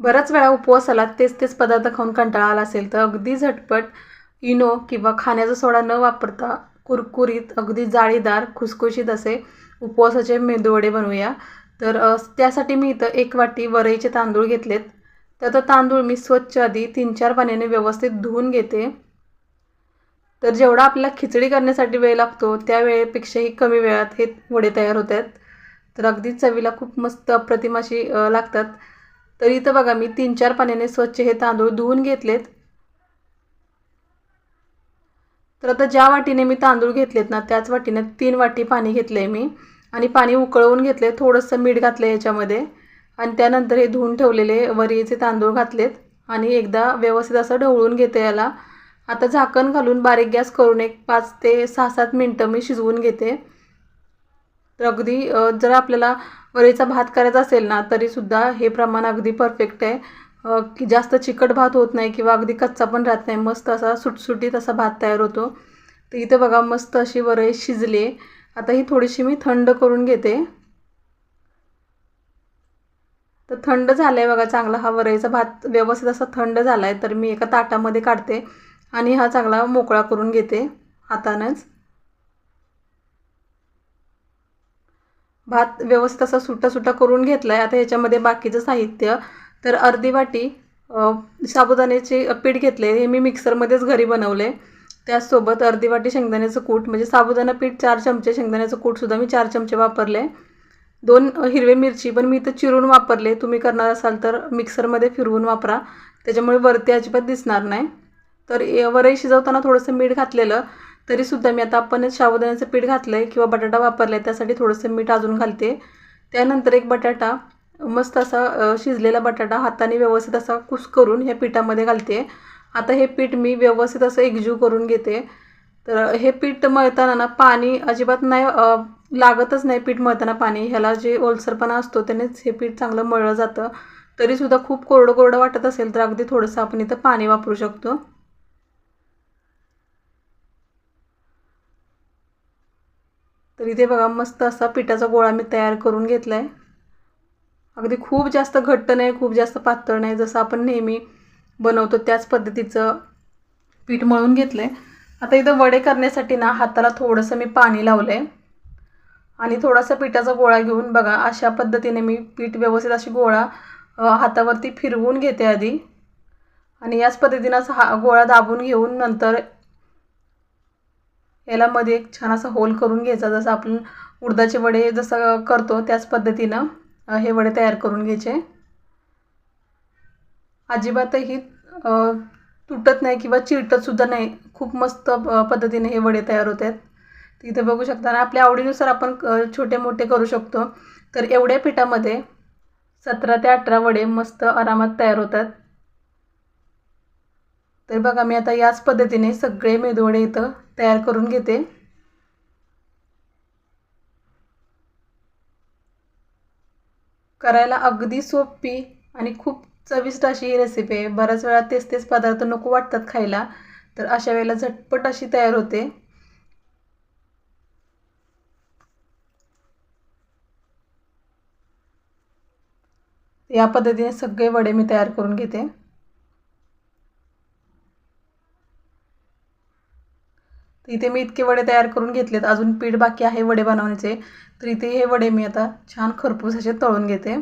बऱ्याच वेळा उपवासाला तेच तेच पदार्थ खाऊन कंटाळा आला असेल तर अगदी झटपट इनो किंवा खाण्याचा सोडा न वापरता कुरकुरीत अगदी जाळीदार खुसखुशीत असे उपवासाचे मेदूवडे बनवूया. तर त्यासाठी मी इथं एक वाटी वरईचे तांदूळ घेतलेत. तर तांदूळ मी स्वच्छ आधी तीन चार पाण्याने व्यवस्थित धुवून घेते. तर जेवढा आपल्याला खिचडी करण्यासाठी वेळ लागतो त्या वेळेपेक्षाही कमी वेळात हे वडे तयार होत आहेत तर अगदी चवीला खूप मस्त अप्रतिम अशी लागतात. तर इथं बघा मी तीन चार पाण्याने स्वच्छ हे तांदूळ धुवून घेतलेत. तर आता ज्या वाटीने मी तांदूळ घेतलेत ना त्याच वाटीने तीन वाटी पाणी घेतलं आहे मी. आणि पाणी उकळवून घेतले थोडंसं मीठ घातलं याच्यामध्ये. आणि त्यानंतर हे धुवून ठेवलेले वरीचे तांदूळ घातलेत. आणि एकदा व्यवस्थित असं ढवळून घेते याला. आता झाकण घालून बारीक गॅस करून एक पाच ते सहा सात मिनटं मी शिजवून घेते. तर अगदी जर आपल्याला वरीचा भात करायचा असेल ना तरीसुद्धा हे प्रमाण अगदी परफेक्ट आहे. की जास्त चिकट भात होत नाही किंवा अगदी कच्चा पण राहत नाही. मस्त असा सुटसुटीत असा भात तयार होतो. तर इथे बघा मस्त अशी वरई शिजली. आता ही थोडीशी मी थंड करून घेते. तर थंड झालं आहे बघा चांगला हा वरईचा भात. व्यवस्थित असा थंड झाला आहे तर मी एका ताटामध्ये काढते आणि हा चांगला मोकळा करून घेते हातानंच भात व्यवस्थित असा सुटा सुटा करून घेतला आहे आता ह्याच्यामध्ये बाकीचं साहित्य. तर अर्धी वाटी साबुदाण्याचे पीठ घेतले हे मी मिक्सरमध्येच घरी बनवले त्याचसोबत अर्धी वाटी शेंगदाण्याचं कूट म्हणजे साबुदाणा पीठ चार चमचे शेंगदाण्याचं कूटसुद्धा मी चार चमचे वापरले दोन हिरवे मिरची पण मी इथं चिरून वापरले तुम्ही करणार असाल तर मिक्सरमध्ये फिरवून वापरा. त्याच्यामुळे वरती अजिबात दिसणार नाही. तर वरही शिजवताना थोडंसं मीठ घातलेलं. तरीसुद्धा मी आता आपण साबुदाण्याचं पीठ घातलं आहे किंवा बटाटा वापरला आहे त्यासाठी थोडंसं मीठ अजून घालते. त्यानंतर एक बटाटा मस्त असा शिजलेला बटाटा हाताने व्यवस्थित असा कुस करून ह्या पिठामध्ये घालते. आता हे पीठ मी व्यवस्थित असं एकजीव करून घेते. तर हे पीठ मळताना ना पाणी अजिबात नाही लागतच नाही पीठ मळताना पाणी. ह्याला जे ओलसरपणा असतो त्यानेच हे पीठ चांगलं मळलं जातं. तरीसुद्धा खूप कोरडं कोरडं वाटत असेल तर अगदी थोडंसं आपण इथं पाणी वापरू शकतो. तर इथे बघा मस्त असा पिठाचा गोळा मी तयार करून घेतला आहे अगदी खूप जास्त घट्ट नाही खूप जास्त पातळ नाही जसं आपण नेहमी बनवतो त्याच पद्धतीचं पीठ मळून घेतलं आहे आता इथं वडे करण्यासाठी ना हाताला थोडंसं मी पाणी लावलं आहे आणि थोडासा पिठाचा गोळा घेऊन बघा अशा पद्धतीने मी पीठ व्यवस्थित अशी गोळा हातावरती फिरवून घेते आधी. आणि याच पद्धतीनं हा गोळा दाबून घेऊन नंतर याला मध्ये एक छान असा होल करून घ्यायचा जसं आपण उडदाचे वडे जसं करतो त्याच पद्धतीनं हे वडे तयार करून घ्यायचे. अजिबातही तुटत नाही किंवा चिरटतसुद्धा नाही. खूप मस्त पद्धतीने हे वडे तयार होत आहेत. तिथे बघू शकता आणि आपल्या आवडीनुसार आपण छोटे मोठे करू शकतो. तर एवढ्या पिठामध्ये सतरा ते अठरा वडे मस्त आरामात तयार होतात. तर बघा मी आता याच पद्धतीने सगळे मेदवडे इथं तयार करून घेते. करायला अगदी सोपी आणि खूप चविष्ट अशी ही रेसिपी आहे. बऱ्याच वेळा तेच तेच पदार्थ नको वाटतात खायला तर अशा वेळेला झटपट अशी तयार होते. या पद्धतीने सगळे वडे मी तयार करून घेते. तर इथे मी इतके वडे तयार करून घेतलेत. अजून पीठ बाकी आहे वडे बनवण्याचे. तर इथे हे वडे मी आता छान खरपूस असे तळून घेते.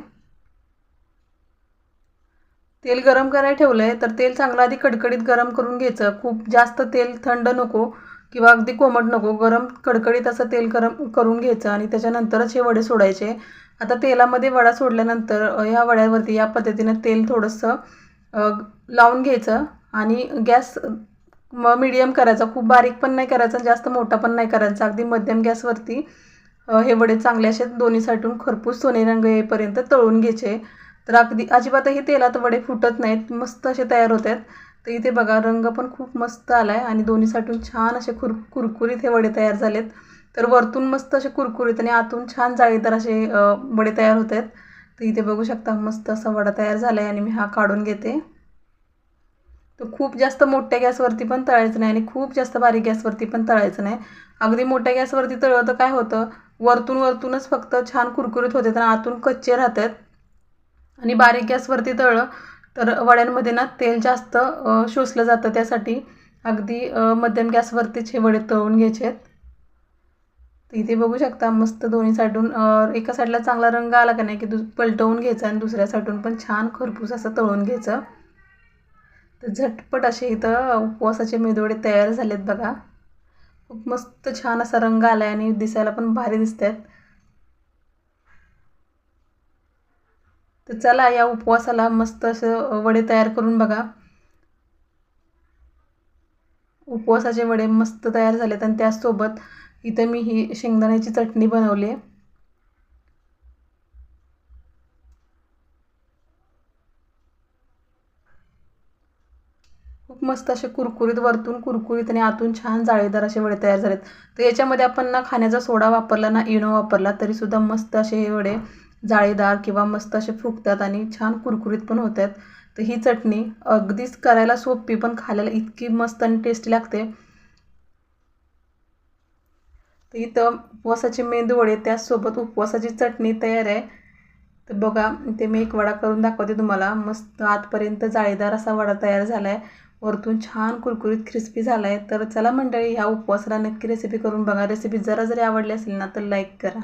तेल गरम करायला ठेवलं आहे तर तेल चांगलं आधी कडकडीत गरम करून घ्यायचं. खूप जास्त तेल थंड नको किंवा अगदी कोमट नको. गरम कडकडीत असं तेल गरम करून घ्यायचं आणि त्याच्यानंतरच हे वडे सोडायचे. आता तेलामध्ये वडा सोडल्यानंतर ह्या वड्यावरती या पद्धतीनं तेल थोडंसं लावून घ्यायचं आणि गॅस म मिडियम करायचा. खूप बारीक पण नाही करायचा जास्त मोठा पण नाही करायचा. अगदी मध्यम गॅसवरती हे वडे चांगले असे दोन्ही साईडून खरपूस सोनेरी रंग येईपर्यंत तळून घ्यायचे. तर अगदी अजिबातही तेलात वडे फुटत नाहीत मस्त असे तयार होत आहेत तर इथे बघा रंग पण खूप मस्त आला आहे आणि दोन्ही साठून छान असे कुर कुरकुरीत हे वडे तयार झालेत. तर वरतून मस्त असे कुरकुरीत आणि आतून छान जाळीदार असे वडे तयार होत आहेत तर इथे बघू शकता मस्त असा वडा तयार झाला आहे आणि मी हा काढून घेते. तर खूप जास्त मोठ्या गॅसवरती पण तळायचं नाही आणि खूप जास्त बारीक गॅसवरती पण तळायचं नाही. अगदी मोठ्या गॅसवरती तळलं तर काय होतं? वरतून वरतूनच फक्त छान कुरकुरीत होते आणि आतून कच्चे राहतात. आणि बारीक गॅसवरती तळलं तर वड्यांमध्ये ना तेल जास्त शोषलं जातं. त्यासाठी अगदी मध्यम गॅसवरतीच हे वडे तळून घ्यायचे. आहेत तर इथे बघू शकता मस्त दोन्ही साईडून एका साईडला चांगला रंग आला का नाही की दु पलटवून घ्यायचा आणि दुसऱ्या साईडून पण छान खरपूस असं तळून घ्यायचं. तर झटपट असे इथं उपवासाचे मेदवडे तयार झालेत बघा. खूप मस्त छान असा रंग आला आहे आणि दिसायला पण भारी दिसत आहेत तर चला या उपवासाला मस्त असं वडे तयार करून बघा. उपवासाचे वडे मस्त तयार झालेत आणि त्याचसोबत इथं मी ही शेंगदाण्याची चटणी बनवली आहे. मस्त असे कुरकुरीत वरतून कुरकुरीत आणि आतून छान जाळीदार असे वडे तयार झालेत. तर याच्यामध्ये आपण ना खाण्याचा सोडा वापरला ना इनो वापरला तरीसुद्धा मस्त असे हे वडे जाळीदार किंवा मस्त असे फुगतात आणि छान कुरकुरीत पण होत आहेत तर ही चटणी अगदीच करायला सोपी पण खायला इतकी मस्त आणि टेस्टी लागते. तर इथं उपवासाचे मेंदू वडे त्याचसोबत उपवासाची चटणी तयार आहे. तर बघा ते मी एक वडा करून दाखवते तुम्हाला. मस्त आतपर्यंत जाळीदार असा वडा तयार झाला आहे वरतून छान कुरकुरीत क्रिस्पी झाला आहे तर चला मंडळी ह्या उपवासाला नक्की रेसिपी करून बघा. रेसिपी जरा जरी आवडली असेल ना तर लाईक करा.